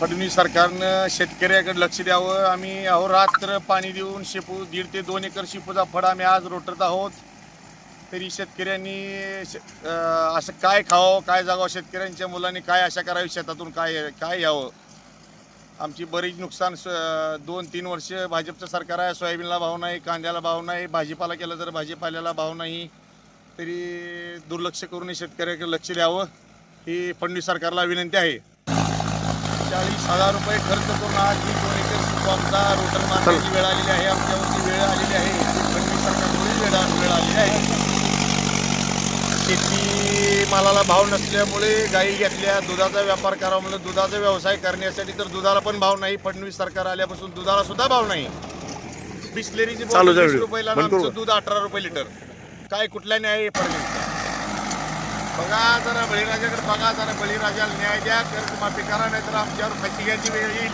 फडणवीस सरकारनं शेतकऱ्याकडे लक्ष द्यावं. आम्ही अहोरात्र पाणी देऊन शेपू दीड ते दोन एकर शेपूचा फळ आम्ही आज रोटत आहोत. तरी शेतकऱ्यांनी शे- असं काय खावं काय जागावं शेतकऱ्यांच्या मुलांनी काय आशा करावी शेतातून काय काय यावं? आमची बरीच नुकसान स- दोन तीन वर्ष भाजपचं सरकार आहे सोयाबीनला भाव नाही कांद्याला भाव नाही भाजीपाला केला तर भाजीपाल्याला भाव नाही. तरी दुर्लक्ष करून शेतकऱ्याकडे लक्ष द्यावं ही फडणवीस सरकारला विनंती आहे. चाळीस हजार रुपये खर्च करून आज ही दोन एकर आमचा रोटर मारण्याची वेळ आलेली आहे. आमच्यावरती वेळ आलेली आहे. फडणवीस सरकारमुळे वेळ वेळ आलेली आहे. शेती मालाला भाव नसल्यामुळे गायी घेतल्या दुधाचा व्यापार करावा म्हणून दुधाचा व्यवसाय करण्यासाठी तर दुधाला पण भाव नाही. फडणवीस सरकार आल्यापासून दुधाला सुद्धा भाव नाही. बिस्लेरीची वीस. रुपयाला आमचं दूध अठरा रुपये लिटर. काय कुठल्या न्याय आहे फडणवीसचा बघा जरा बळीराजाकडे बघा जरा बळीराजाला न्याय द्या कर्जमाफी करा नाही तर आमच्यावर फाशी घ्यायची वेळ येईल.